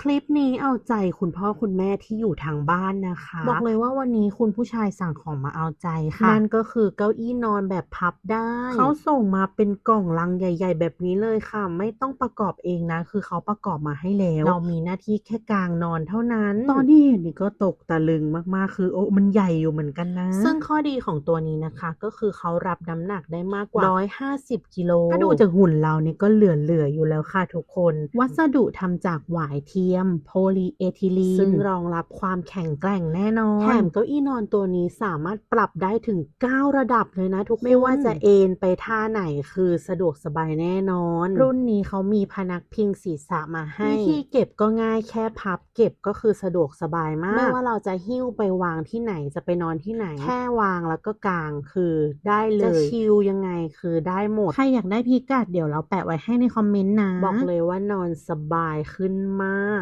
คลิปนี้เอาใจคุณพ่อคุณแม่ที่อยู่ทางบ้านนะคะ บอกเลยว่าวันนี้คุณผู้ชายสั่งของมาเอาใจค่ะ นั่นก็คือเก้าอี้นอนแบบพับได้ เขาส่งมาเป็นกล่องลังใหญ่ ๆ แบบนี้เลยค่ะ ไม่ต้องประกอบเองนะ คือเขาประกอบมาให้แล้ว เรามีหน้าที่แค่กางนอนเท่านั้น ตอนที่เห็นนี่ก็ตกตะลึงมากๆ คือโอ้มันใหญ่อยู่เหมือนกันนะ ซึ่งข้อดีของตัวนี้นะคะ ก็คือเขารับน้ำหนักได้มากกว่า 150กิโลถ้าดูจากหุ่นเราเนี่ยก็เหลือๆอยู่แล้วค่ะทุกคน วัสดุทำจากหวายเทียมโพลีเอทิลีนซึ่งรองรับความแข็งแกร่งแน่นอนแถมเก้าอี้นอนตัวนี้สามารถปรับได้ถึง 9 ระดับเลยนะทุกคนไม่ว่าจะเอนไปท่าไหนคือสะดวกสบายแน่นอน รุ่นนี้เขามีพนักพิงศีรษะมาให้วิธีเก็บก็ง่ายแค่พับ เก็บก็คือสะดวกสบายมาก ไม่ว่าเราจะหิ้วไปวางที่ไหนจะไปนอนที่ไหน แค่วางแล้วก็กางคือได้เลยจะชิลยังไงคือได้หมดใครอยากได้พิกัดเดี๋ยวเราแปะไว้ให้ในคอมเมนต์นะบอกเลยว่านอนสบายขึ้นมาก